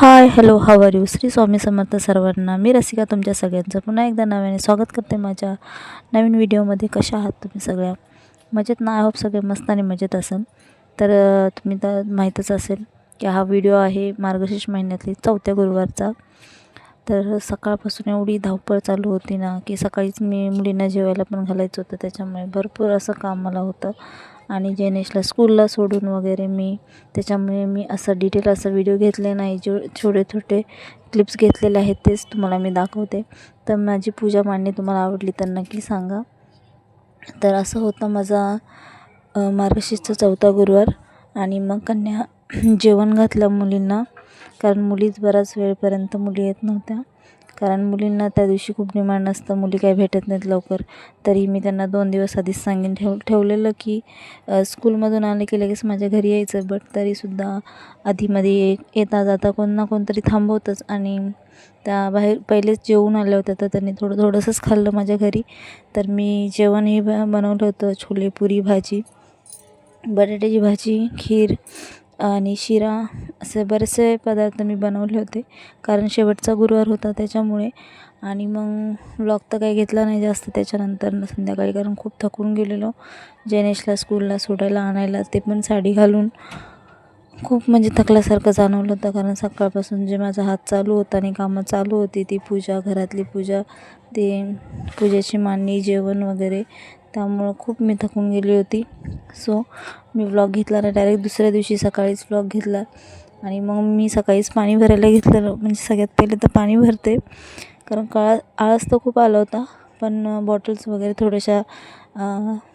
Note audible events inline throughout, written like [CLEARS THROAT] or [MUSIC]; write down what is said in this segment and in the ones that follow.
Hi hello how are you Shri Swami Samarth सर्वांना. मी रसिका तुमच्या सगळ्यांचं. पुन्हा एकदा नव्याने स्वागत करते माझ्या नवीन व्हिडिओमध्ये. कशा आहात तुम्ही सगळ्या? मजेत ना? आय होप सगळे मस्त आणि मजेत असेल. तर तुम्ही तर माहीतच असेल की हा व्हिडिओ आहे मार्गशीर्ष महिन्यातली चौथ्या गुरुवारचा. तर सकाळपासून एवढी धावपळ चालू होती ना की सकाळीच मी मुलींना जेवायला पण घालायचं होतं. त्याच्यामुळे भरपूर असं काम मला होतं. आणि जेनेशला स्कूलला सोडून वगैरे मी त्याच्यामुळे मी असं डिटेल असं व्हिडिओ घेतले नाही. जो छोटे छोटे क्लिप्स घेतलेले आहेत तेच तुम्हाला मी दाखवते. तर माझी पूजा मांडणी तुम्हाला आवडली तर नक्की सांगा. तर असं होतं माझा मार्गशीर्षचा चौथा गुरुवार आणि मग कन्या [CLEARS THROAT] जेवण घातलं मुलींना. कारण मुलीच बराच वेळपर्यंत मुली येत नव्हत्या. कारण मुलींना त्या दिवशी खूप डिमांड असतं मुली काही भेटत नाहीत लवकर. तरी मी त्यांना दोन दिवस आधीच सांगेन. ठेव ठेवलेलं की स्कूलमधून आले की लगेच माझ्या घरी यायचं बट तरीसुद्धा आधीमध्ये येता जाता कोण ना कोणतरी थांबवतंच. आणि त्या बाहेर पहिलेच जेवून आल्या होत्या तर त्यांनी थोडं थोडंसंच खाल्लं माझ्या घरी. तर मी जेवणही ब बनवलं होतं छोले पुरी भाजी बटाट्याची भाजी खीर आणि शिरा असे बरेचसे पदार्थ मी बनवले होते. कारण शेवटचा गुरुवार होता त्याच्यामुळे. आणि मग व्लॉग तर काही घेतला नाही जास्त. त्याच्यानंतर संध्याकाळी कारण खूप थकून गेलेलो. जनेशला स्कूलला सोडायला आणायला ते पण साडी घालून खूप म्हणजे थकल्यासारखं जाणवलं होतं. कारण सकाळपासून जे माझा हात चालू होता आणि कामं चालू होती ती पूजा घरातली पूजा ते पूजेची मांडणी जेवण वगैरे त्यामुळं खूप मी थकून गेली होती. सो मी व्लॉग घेतला ना डायरेक्ट दुसऱ्या दिवशी सकाळीच व्लॉग घेतला. आणि मग मी सकाळीच पाणी भरायला घेतलेलं म्हणजे सगळ्यात पहिले तर पाणी भरते. कारण काळा आळस तर खूप आला होता पण बॉटल्स वगैरे थोड्याशा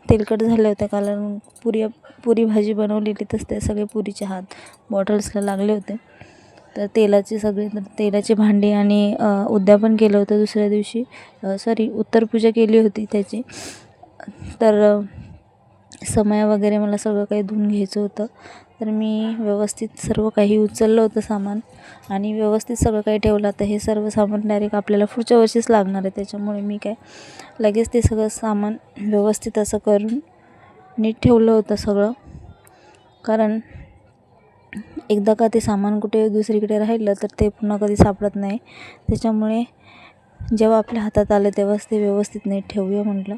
तेलकट झाल्या होत्या. कारण पुरी पुरी भाजी बनवलेली तर त्या सगळे पुरीचे हात बॉटल्सला लागले होते. तर तेलाचे सगळे तेलाचे भांडे आणि उद्यापन केलं होतं दुसऱ्या दिवशी. सॉरी उत्तरपूजा केली होती त्याची. तर समया वगैरे मला सगळं काही धुवून घ्यायचं होतं. तर मी व्यवस्थित सर्व काही उचललं होतं सामान आणि व्यवस्थित सगळं काही ठेवलं. तर हे सर्व सामान डायरेक्ट आपल्याला पुढच्या वर्षीच लागणार आहे. त्याच्यामुळे मी काय लगेच ते सगळं सामान व्यवस्थित असं करून नीट ठेवलं होतं सगळं. कारण एकदा का ते सामान कुठे दुसरीकडे राहिलं तर ते पुन्हा कधी सापडत नाही. त्याच्यामुळे जेव्हा आपल्या हातात आलं तेव्हाच ते व्यवस्थित नीट ठेवूया म्हटलं.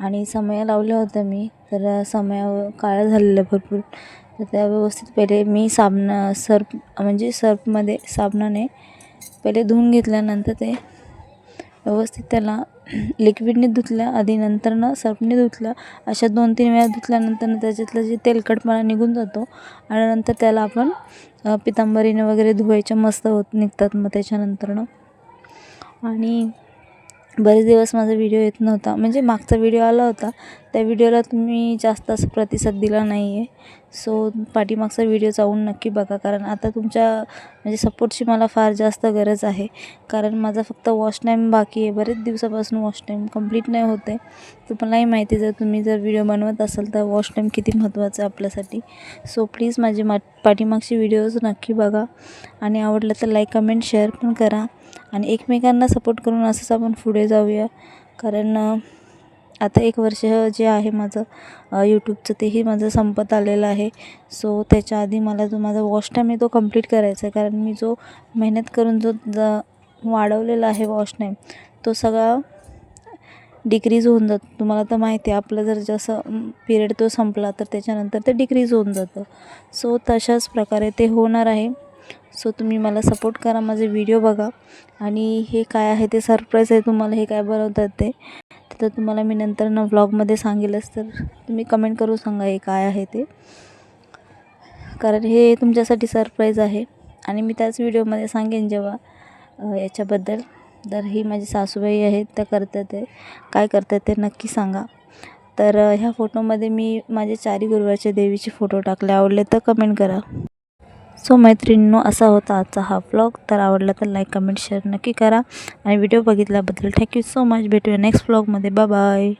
आणि समया लावल्या होत्या मी तर समया काळ्या झालेल्या भरपूर. तर त्या व्यवस्थित पहिले मी साबण सर्फ म्हणजे सर्फमध्ये साबणाने पहिले धुवून घेतल्यानंतर ते व्यवस्थित त्याला लिक्विडने धुतल्या आधी नंतरनं सर्फने धुतलं. अशा दोन तीन वेळा धुतल्यानंतर त्याच्यातलं जे तेलकटपणा निघून जातो आणि नंतर त्याला आपण पितांबरीने वगैरे धुवायच्या मस्त होत निघतात मग त्याच्यानंतरनं आणि बरेच दिवस माझा व्हिडिओ येत नव्हता. म्हणजे मागचा व्हिडिओ आला होता. त्या व्हिडिओला तुम्ही जास्त असं प्रतिसाद दिला नाही आहे सो पाठीमागचा व्हिडिओ जाऊन नक्की बघा. कारण आता तुमच्या म्हणजे सपोर्टची मला फार जास्त गरज आहे. कारण माझा फक्त वॉश टाईम बाकी आहे. बरेच दिवसापासून वॉश टाईम कंप्लीट नाही होते तुम्हालाही माहिती जर तुम्ही जर व्हिडिओ बनवत असाल तर वॉश टाईम किती महत्त्वाचं आहे आपल्यासाठी. सो प्लीज माझे मा पाठीमागचे व्हिडिओज नक्की बघा. आणि आवडलं तर लाईक कमेंट शेअर पण करा. आणि एकमेकांना सपोर्ट करून असंच आपण पुढे जाऊया. कारण आता एक वर्ष जे आहे माझं यूट्यूबचं तेही माझं संपत आलेलं आहे. सो त्याच्या आधी मला जो माझा वॉश टाईम आहे तो कंप्लीट करायचा आहे. कारण मी जो मेहनत करून जो ज वाढवलेला आहे वॉश टाईम तो सगळा डिक्रीज होऊन जातो. तुम्हाला तर माहिती आहे आपलं जर जसं पिरियड तो संपला तर त्याच्यानंतर ते डिक्रीज होऊन जातं. सो तशाच प्रकारे ते होणार आहे. सो तुम्ही मला सपोर्ट करा माझे व्हिडिओ बघा. आणि हे काय आहे ते सरप्राईज आहे तुम्हाला हे काय बनवतात ते. तर तुम्हाला मी नंतर ना व्लॉगमध्ये सांगेलच तर तुम्ही कमेंट करून सांगा हे काय आहे ते. कारण हे तुमच्यासाठी सरप्राईज आहे. आणि मी त्याच व्हिडिओमध्ये सांगेन जेव्हा याच्याबद्दल. तर ही माझी सासूबाई आहेत त्या करतात ते. काय करतात ते नक्की सांगा. तर ह्या फोटोमध्ये मी माझे चारी गुरुवारच्या देवीचे फोटो टाकले. आवडले तर कमेंट करा. सो मैत्रिणींनो असा होता आजचा हा व्लॉग तर आवडला तर लाईक कमेंट शेअर नक्की करा. आणि व्हिडिओ बघितल्याबद्दल थँक्यू सो मच भेटूया नेक्स्ट व्लॉगमध्ये बाय बाय